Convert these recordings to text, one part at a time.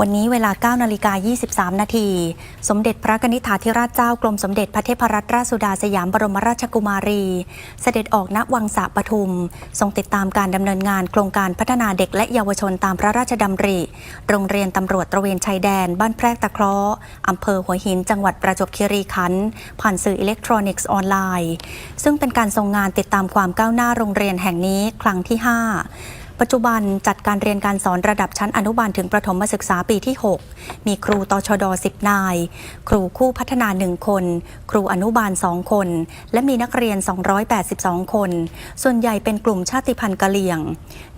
วันนี้เวลา 9 นาฬิกา 23 นาที สมเด็จพระนิธิาธิราชเจ้ากรมสมเด็จพระเทพรัตนราชสุดาสยามบรมราชกุมารี เสด็จออกณวังสะปทุม ทรงติดตามการดำเนินงานโครงการพัฒนาเด็กและเยาวชนตามพระราชดำริ โรงเรียนตำรวจตระเวนชายแดน บ้านแพรกตะเคราะห์อำเภอหัวหิน จังหวัดประจวบคีรีขันธ์ผ่านสื่ออิเล็กทรอนิกส์ออนไลน์ ซึ่งเป็นการทรงงานติดตามความก้าวหน้าโรงเรียนแห่งนี้ครั้งที่ 5 ปัจจุบันจัดการเรียนการสอนระดับชั้นอนุบาลถึงประถมศึกษาปีที่ 6 มีครูตชด 10 นาย ครูคู่พัฒนา 1 คน ครูอนุบาล 2 คน และมีนักเรียน 282 คน ส่วนใหญ่เป็นกลุ่มชาติพันธุ์กะเหรี่ยง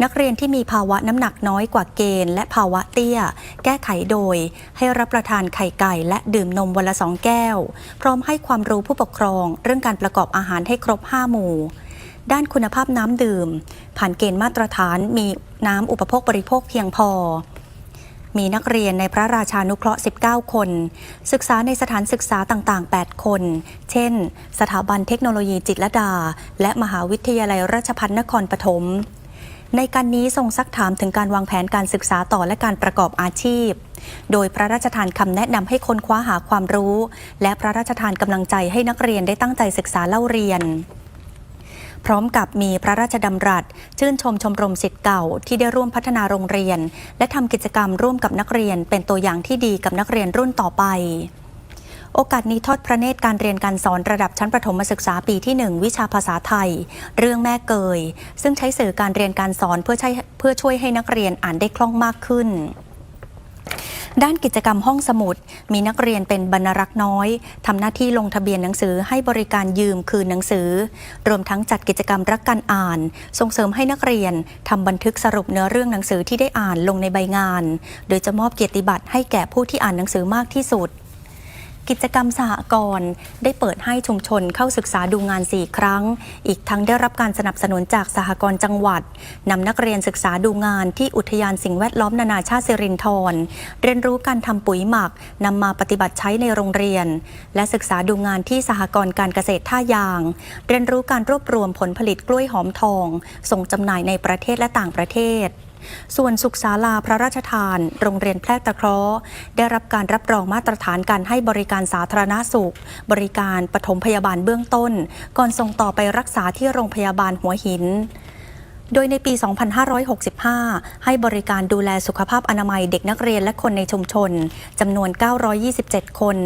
นักเรียนที่มีภาวะน้ำหนักน้อยกว่าเกณฑ์และภาวะเตี้ย แก้ไขโดย ให้รับประทานไข่ไก่และดื่มนมวันละสองแก้ว พร้อมให้ความรู้ผู้ปกครอง เรื่องการประกอบอาหารให้ครบ 5 หมู่ ด้านคุณภาพน้ำดื่ม ผ่านเกณฑ์มาตรฐานมีน้ำอุปโภคบริโภคเพียงพอ มีนักเรียนในพระราชานุเคราะห์ 19 คน ศึกษาในสถานศึกษาต่างๆ 8 คน เช่น สถาบันเทคโนโลยีจิตรดา และมหาวิทยาลัยราชภัฏนครปฐมในการนี้ทรงซักถามถึงการวางแผนการศึกษาต่อและการประกอบอาชีพ โดยพระราชทานคำแนะนำให้ค้นคว้าหาความรู้ และพระราชทานกำลังใจให้นักเรียนได้ตั้งใจศึกษาเล่าเรียน พร้อมกับมีพระราชดำรัส ชื่นชมชมรมสิทธิ์เก่า ที่ได้ร่วมพัฒนาโรงเรียน และทำกิจกรรมร่วมกับนักเรียน เป็นตัวอย่างที่ดีกับนักเรียนรุ่นต่อไปโอกาสนี้ทอดพระเนตรการเรียนการสอนระดับชั้นประถมศึกษาปีที่ 1 วิชาภาษาไทย เรื่องแม่เกย ซึ่งใช้สื่อการเรียนการสอนเพื่อใช้เพื่อช่วยให้นักเรียนอ่านได้คล่องมากขึ้น ด้านกิจกรรมห้องสมุด มีนักเรียนเป็นบรรลักษ์น้อยทำหน้าที่ลงทะเบียนหนังสือให้บริการยืมคืนหนังสือ รวมทั้งจัดกิจกรรมรักการอ่าน ส่งเสริมให้นักเรียนทำบันทึกสรุปเนื้อเรื่องหนังสือที่ได้อ่านลงในใบงาน โดยจะมอบเกียรติบัตรให้แก่ผู้ที่อ่านหนังสือมากที่สุด กิจกรรมสหกรณ์ได้เปิดให้ชุมชนเข้าศึกษาดูงาน 4 ครั้ง อีกทั้งได้รับการสนับสนุนจากสหกรณ์จังหวัดนำนักเรียนศึกษาดูงานที่อุทยานสิ่งแวดล้อมนานาชาติสิรินธรเรียนรู้การทำปุ๋ยหมักนำมาปฏิบัติใช้ในโรงเรียน และศึกษาดูงานที่สหกรณ์การเกษตรท่ายาง เรียนรู้การรวบรวมผลผลิตกล้วยหอมทอง ส่งจำหน่ายในประเทศและต่างประเทศ ส่วนสุขศาลาพระราชทาน โรงเรียนแพรกตะเคราะห์ได้รับการรับรองมาตรฐานการให้บริการสาธารณสุข บริการปฐมพยาบาลเบื้องต้น ก่อนส่งต่อไปรักษาที่โรงพยาบาลหัวหินโดยในปี 2565 ให้บริการดูแลสุขภาพอนามัยเด็กนักเรียนและคนในชุมชน จำนวน 927 คน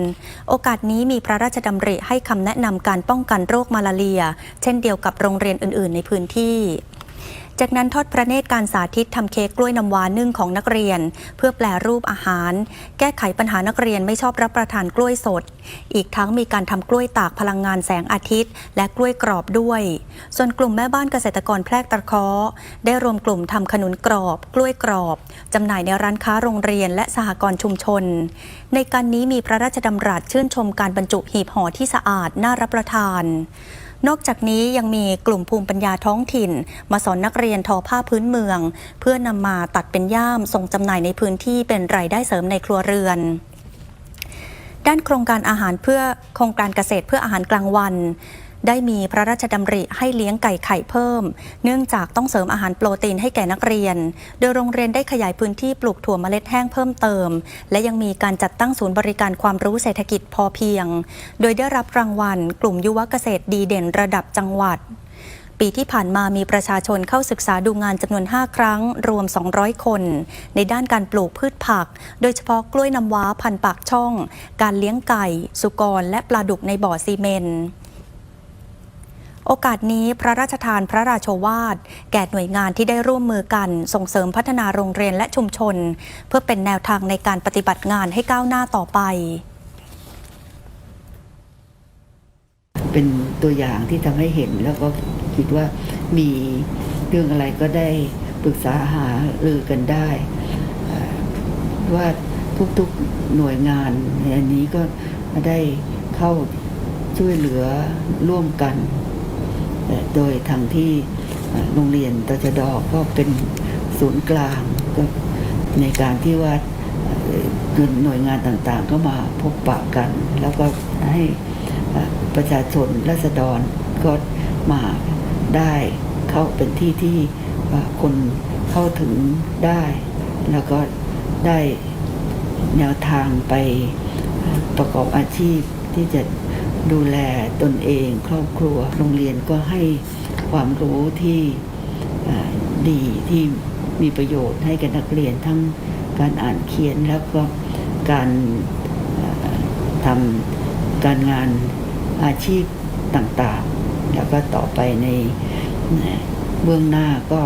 โอกาสนี้มีพระราชดำริให้คำแนะนำการป้องกันโรคมาลาเรีย เช่นเดียวกับโรงเรียนอื่น ๆ ในพื้นที่ จากนั้นทอดพระเนตรการสาธิตทำเค้กกล้วยน้ำว้านึ่งของนักเรียน เพื่อแปลรูปอาหาร แก้ไขปัญหานักเรียนไม่ชอบรับประทานกล้วยสด อีกทั้งมีการทำกล้วยตากพลังงานแสงอาทิตย์ และกล้วยกรอบด้วย ส่วนกลุ่มแม่บ้านเกษตรกรแพรกตะเคาะได้รวมกลุ่มทำขนุนกรอบ กล้วยกรอบจำหน่ายในร้านค้าโรงเรียนและสหกรณ์ชุมชน ในการนี้มีพระราชดำรัสชื่นชมการบรรจุหีบห่อที่สะอาดน่ารับประทาน นอกจากนี้ยังมีกลุ่มภูมิปัญญาท้องถิ่น มาสอนนักเรียนทอผ้าพื้นเมือง เพื่อนำมาตัดเป็นย่ามส่งจำหน่ายในพื้นที่เป็นรายได้เสริมในครัวเรือนด้านโครงการอาหารเพื่อโครงการเกษตรเพื่ออาหารกลางวัน ได้มีพระราชดำริให้เลี้ยงไก่ไข่เพิ่ม เนื่องจากต้องเสริมอาหารโปรตีนให้แก่นักเรียน โดยโรงเรียนได้ขยายพื้นที่ปลูกถั่วเมล็ดแห้งเพิ่มเติม และยังมีการจัดตั้งศูนย์บริการความรู้เศรษฐกิจพอเพียง โดยได้รับรางวัล กลุ่มยุวเกษตรดีเด่นระดับจังหวัดปีที่ผ่านมามีประชาชนเข้าศึกษาดูงานจำนวน 5 ครั้ง รวม 200 คน ในด้านการปลูกพืชผัก โดยเฉพาะกล้วยน้ำว้าพันปากช่อง การเลี้ยงไก่ สุกร และปลาดุกในบ่อซีเมนต์ โอกาสนี้พระราชทานพระราโชวาท แก่หน่วยงานที่ได้ร่วมมือกัน ส่งเสริมพัฒนาโรงเรียนและชุมชน เพื่อเป็นแนวทางในการปฏิบัติงานให้ก้าวหน้าต่อไป เป็นตัวอย่างที่ทำให้เห็นแล้วก็คิดว่ามีเรื่องอะไรก็ได้ปรึกษาหารือกันได้ ว่าทุกๆหน่วยงานในอันนี้ก็ได้เข้าช่วยเหลือร่วมกัน โดยทางที่โรงเรียนตชดก็เป็นศูนย์กลางก็ในการที่ว่าเหน่วยงานต่างๆ ก็มาพบปะกัน แล้วก็ให้ประชาชนรัษฎรก็มาได้เข้าเป็นที่ที่คนเข้าถึงได้ แล้วก็ได้แนวทางไปประกอบอาชีพที่จะ ดูแลตนเองครอบครัว โรงเรียนก็ให้ความรู้ที่ดีที่มีประโยชน์ให้กับนักเรียนทั้งการอ่านเขียนแล้วก็การทำการงานอาชีพต่างๆ แล้วก็ต่อไปในเบื้องหน้าก็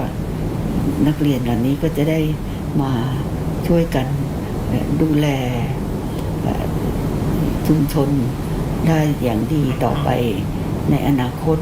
นักเรียนเหล่านี้ก็จะได้มาช่วยกันดูแลชุมชน ได้อย่างดีต่อไปในอนาคต